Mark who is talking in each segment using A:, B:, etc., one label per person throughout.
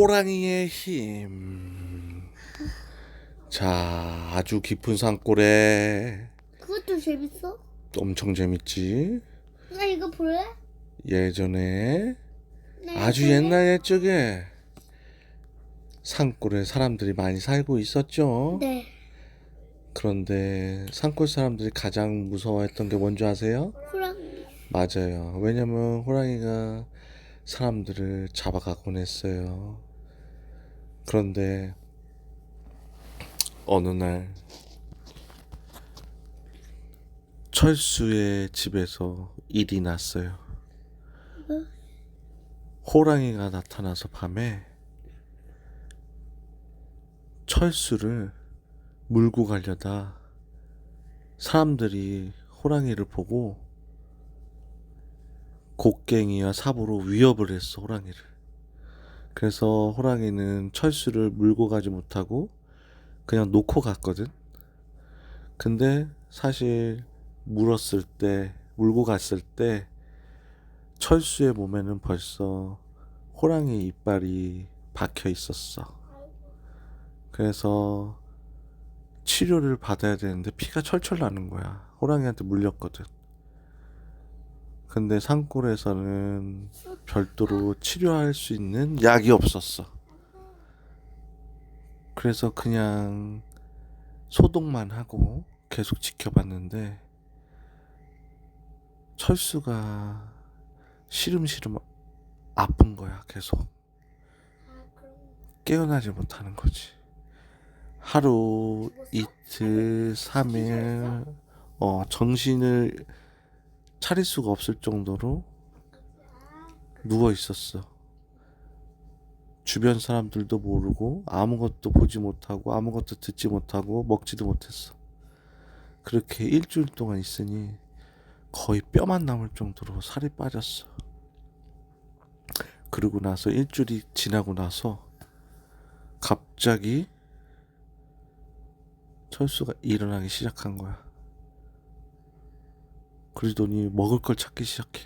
A: 호랑이의 힘. 자, 아주 깊은 산골에
B: 그것도 재밌어?
A: 엄청 재밌지?
B: 나 이거 볼래?
A: 예전에
B: 나
A: 아주
B: 볼래?
A: 옛날 옛적에 산골에 사람들이 많이 살고 있었죠.
B: 네.
A: 그런데 산골 사람들이 가장 무서워했던 게 뭔지 아세요?
B: 호랑이.
A: 맞아요. 왜냐면 호랑이가 사람들을 잡아가곤 했어요. 그런데 어느 날 철수의 집에서 일이 났어요.
B: 뭐?
A: 호랑이가 나타나서 밤에 철수를 물고 가려다 사람들이 호랑이를 보고 곡괭이와 삽으로 위협을 했어 호랑이를. 그래서 호랑이는 철수를 물고 가지 못하고 그냥 놓고 갔거든. 근데 사실 물었을 때 물고 갔을 때 철수의 몸에는 벌써 호랑이 이빨이 박혀 있었어. 그래서 치료를 받아야 되는데 피가 철철 나는 거야. 호랑이한테 물렸거든. 근데 산골에서는 별도로 치료할 수 있는 약이 없었어. 그래서 그냥 소독만 하고 계속 지켜봤는데 철수가 시름시름 아픈 거야, 계속. 깨어나지 못하는 거지. 하루, 이틀, 삼일, 어, 정신을 차릴 수가 없을 정도로 누워 있었어. 주변 사람들도 모르고 아무것도 보지 못하고 아무것도 듣지 못하고 먹지도 못했어. 그렇게 일주일 동안 있으니 거의 뼈만 남을 정도로 살이 빠졌어. 그러고 나서 일주일이 지나고 나서 갑자기 철수가 일어나기 시작한 거야. 그러더니 먹을 걸 찾기 시작해.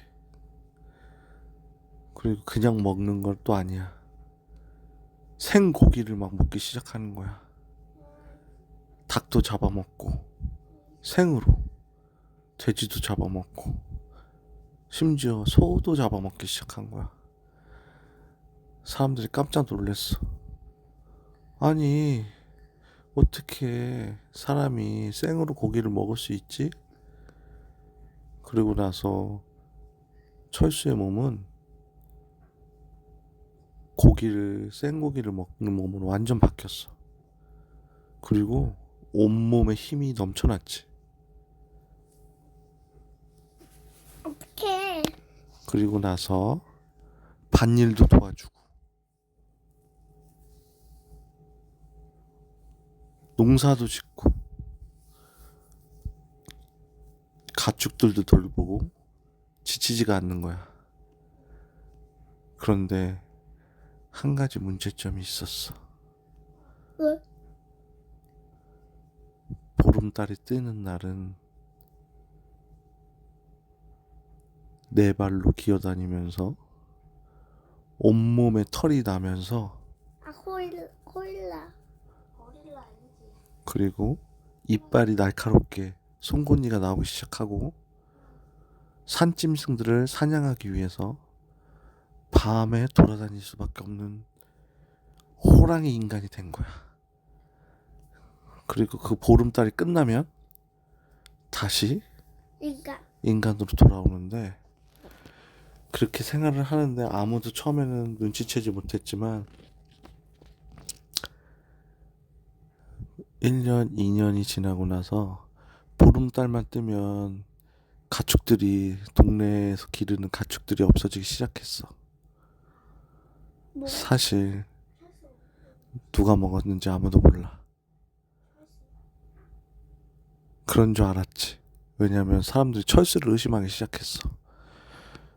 A: 그리고 그냥 먹는 걸 또 아니야. 생고기를 막 먹기 시작하는 거야. 닭도 잡아먹고, 생으로. 돼지도 잡아먹고, 심지어 소도 잡아먹기 시작한 거야. 사람들이 깜짝 놀랐어. 아니, 어떻게 사람이 생으로 고기를 먹을 수 있지? 그리고 나서 철수의 몸은 고기를 생고기를 먹는 몸으로 완전 바뀌었어. 그리고 온몸에 힘이 넘쳐났지.
B: 어떡해.
A: 그리고 나서 밭일도 도와주고 농사도 짓고 가축들도 돌보고 지치지가 않는 거야. 그런데 한 가지 문제점이 있었어.
B: 왜?
A: 보름달이 뜨는 날은 네 발로 기어다니면서 온몸에 털이 나면서
B: 아, 호일라. 호일라 아니지.
A: 그리고 이빨이 날카롭게 송곳니가 나오기 시작하고 산짐승들을 사냥하기 위해서 밤에 돌아다닐 수밖에 없는 호랑이 인간이 된 거야. 그리고 그 보름달이 끝나면 다시
B: 그러니까
A: 인간으로 돌아오는데 그렇게 생활을 하는데 아무도 처음에는 눈치채지 못했지만 1년, 2년이 지나고 나서 보름달만 뜨면 가축들이 동네에서 기르는 가축들이 없어지기 시작했어.
B: 뭐?
A: 사실 누가 먹었는지 아무도 몰라. 그런 줄 알았지. 왜냐면 사람들이 철수를 의심하기 시작했어.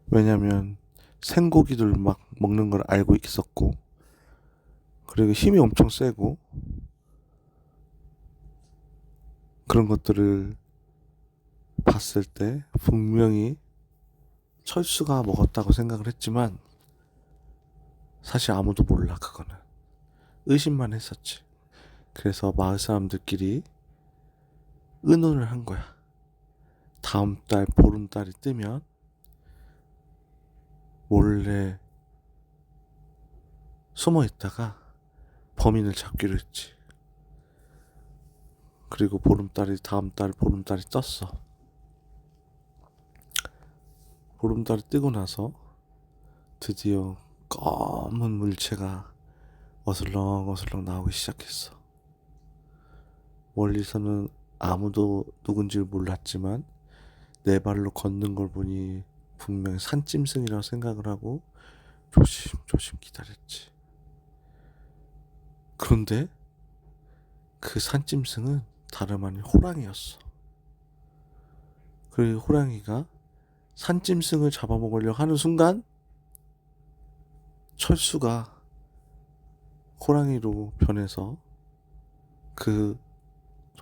A: 왜냐면 생고기들 막 먹는 걸 알고 있었고, 그리고 힘이 엄청 세고, 그런 것들을 봤을 때 분명히 철수가 먹었다고 생각을 했지만, 사실 아무도 몰라 그거는 의심만 했었지. 그래서 마을 사람들끼리 의논을 한 거야. 다음 달 보름달이 뜨면 몰래 숨어 있다가 범인을 잡기로 했지. 그리고 보름달이 다음 달 보름달이 떴어. 보름달이 뜨고 나서 드디어 검은 물체가 어슬렁 어슬렁 나오기 시작했어. 멀리서는 아무도 누군지를 몰랐지만 네 발로 걷는 걸 보니 분명히 산짐승이라고 생각을 하고 조심조심 기다렸지. 그런데 그 산짐승은 다름 아닌 호랑이였어. 그 호랑이가 산짐승을 잡아먹으려 하는 순간 철수가 호랑이로 변해서 그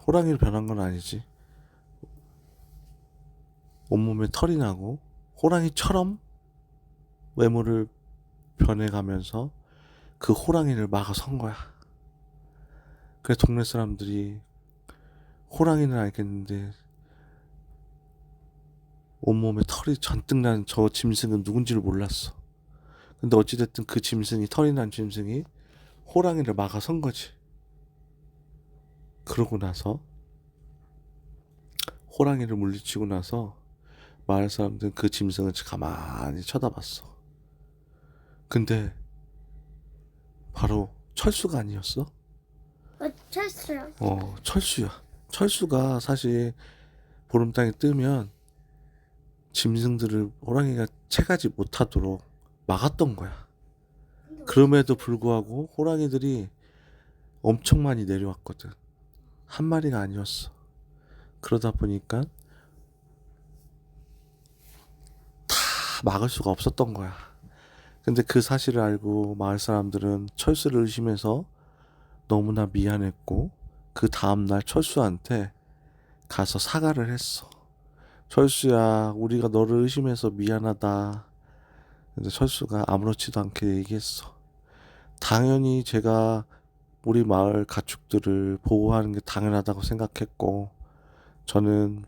A: 호랑이로 변한 건 아니지. 온몸에 털이 나고 호랑이처럼 외모를 변해가면서 그 호랑이를 막아선 거야. 그래 동네 사람들이 호랑이는 알겠는데 온몸에 털이 잔뜩 난 저 짐승은 누군지를 몰랐어. 근데 어찌됐든 그 짐승이 털이 난 짐승이 호랑이를 막아선 거지. 그러고 나서 호랑이를 물리치고 나서 마을 사람들은 그 짐승을 가만히 쳐다봤어. 근데 바로 철수가 아니었어?
B: 어, 철수요.
A: 어, 철수야. 철수가 사실 보름땅이 뜨면 짐승들을 호랑이가 채가지 못하도록 막았던 거야. 그럼에도 불구하고 호랑이들이 엄청 많이 내려왔거든. 한 마리가 아니었어. 그러다 보니까 다 막을 수가 없었던 거야. 근데 그 사실을 알고 마을 사람들은 철수를 의심해서 너무나 미안했고 그 다음날 철수한테 가서 사과를 했어. 철수야, 우리가 너를 의심해서 미안하다. 근데 철수가 아무렇지도 않게 얘기했어. 당연히 제가 우리 마을 가축들을 보호하는 게 당연하다고 생각했고, 저는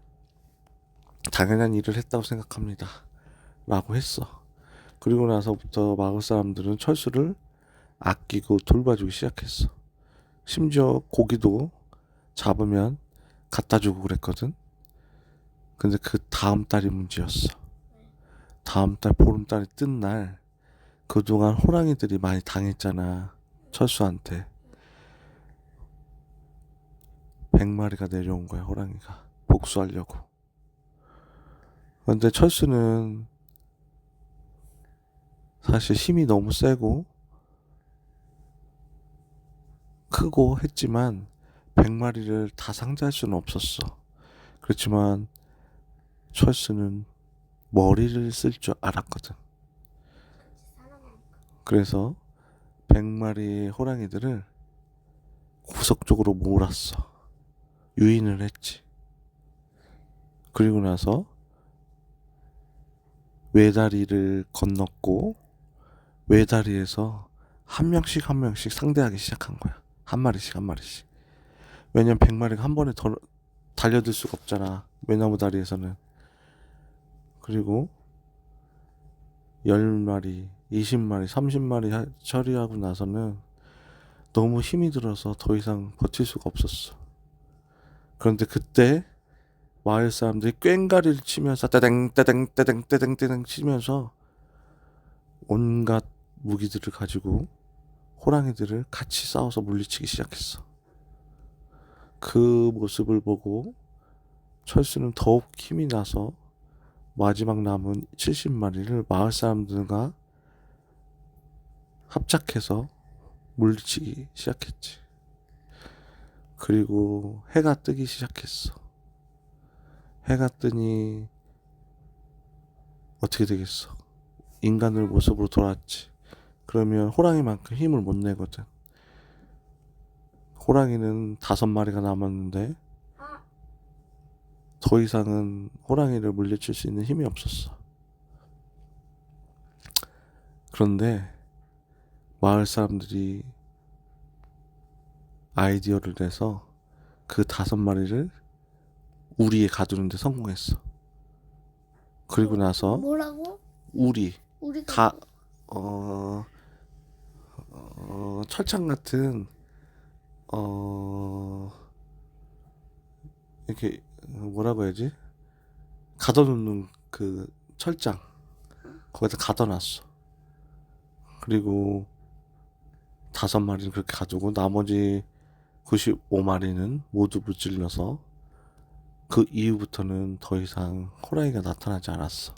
A: 당연한 일을 했다고 생각합니다. 라고 했어. 그리고 나서부터 마을 사람들은 철수를 아끼고 돌봐주기 시작했어. 심지어 고기도 잡으면 갖다 주고 그랬거든. 근데 그 다음 달이 문제였어. 다음 달 보름달이 뜬 날, 그동안 호랑이들이 많이 당했잖아. 철수한테. 100마리가 내려온 거야, 호랑이가. 복수하려고. 근데 철수는 사실 힘이 너무 세고 크고 했지만 100마리를 다 상대할 수는 없었어. 그렇지만 철수는 머리를 쓸 줄 알았거든. 그래서 100마리의 호랑이들을 구석적으로 몰았어. 유인을 했지. 그리고 나서 외다리를 건넜고 외다리에서 한 명씩 한 명씩 상대하기 시작한 거야. 한 마리씩 한 마리씩. 왜냐면 100마리가 한 번에 더 달려들 수가 없잖아. 외나무 다리에서는. 그리고 10마리, 20마리, 30마리 하- 처리하고 나서는 너무 힘이 들어서 더 이상 버틸 수가 없었어. 그런데 그때 마을 사람들이 꽹가리를 치면서 따댕 따댕 따댕 따댕 따댕 치면서 온갖 무기들을 가지고 호랑이들을 같이 싸워서 물리치기 시작했어. 그 모습을 보고 철수는 더욱 힘이 나서 마지막 남은 70마리를 마을 사람들과 합작해서 물리치기 시작했지. 그리고 해가 뜨기 시작했어. 해가 뜨니 어떻게 되겠어? 인간의 모습으로 돌아왔지. 그러면 호랑이만큼 힘을 못 내거든. 호랑이는 다섯 마리가 남았는데
B: 아,
A: 더 이상은 호랑이를 물리칠 수 있는 힘이 없었어. 그런데 마을 사람들이 아이디어를 내서 그 다섯 마리를 우리에 가두는데 성공했어. 그리고 나서
B: 뭐라고?
A: 우리
B: 우리가
A: 가, 어, 어, 철창 같은, 어, 이렇게, 뭐라고 해야지? 가둬놓는 그 철장. 거기다 가둬놨어. 그리고 다섯 마리는 그렇게 가두고 나머지 95마리는 모두 무찔러서 그 이후부터는 더 이상 호랑이가 나타나지 않았어.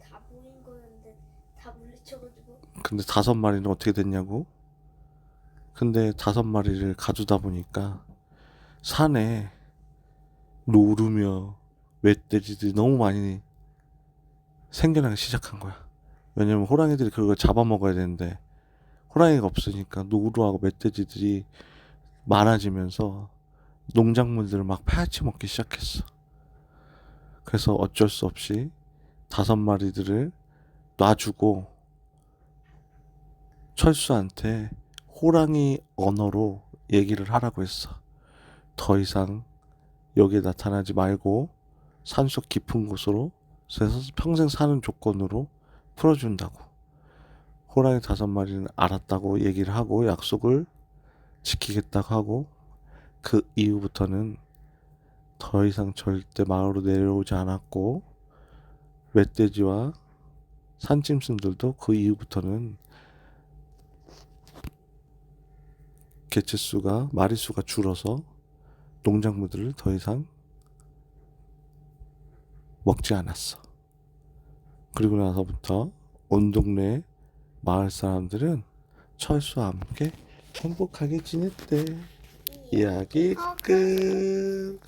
B: 다 보인 거였는데 다 물리쳐가지고
A: 근데 다섯 마리는 어떻게 됐냐고? 근데 다섯 마리를 가두다 보니까 산에 노루며 멧돼지들이 너무 많이 생겨나기 시작한 거야. 왜냐면 호랑이들이 그걸 잡아먹어야 되는데 호랑이가 없으니까 노루하고 멧돼지들이 많아지면서 농작물들을 막 파헤쳐 먹기 시작했어. 그래서 어쩔 수 없이 다섯 마리들을 놔주고 철수한테 호랑이 언어로 얘기를 하라고 했어. 더 이상 여기에 나타나지 말고 산속 깊은 곳으로 그래서 평생 사는 조건으로 풀어준다고. 호랑이 다섯 마리는 알았다고 얘기를 하고 약속을 지키겠다고 하고 그 이후부터는 더 이상 절대 마을로 내려오지 않았고 멧돼지와 산짐승들도 그 이후부터는 개체수가 마리수가 줄어서 농작물들을 더 이상 먹지 않았어. 그리고 나서부터 온 동네 마을 사람들은 철수와 함께 행복하게 지냈대. 이야기 끝.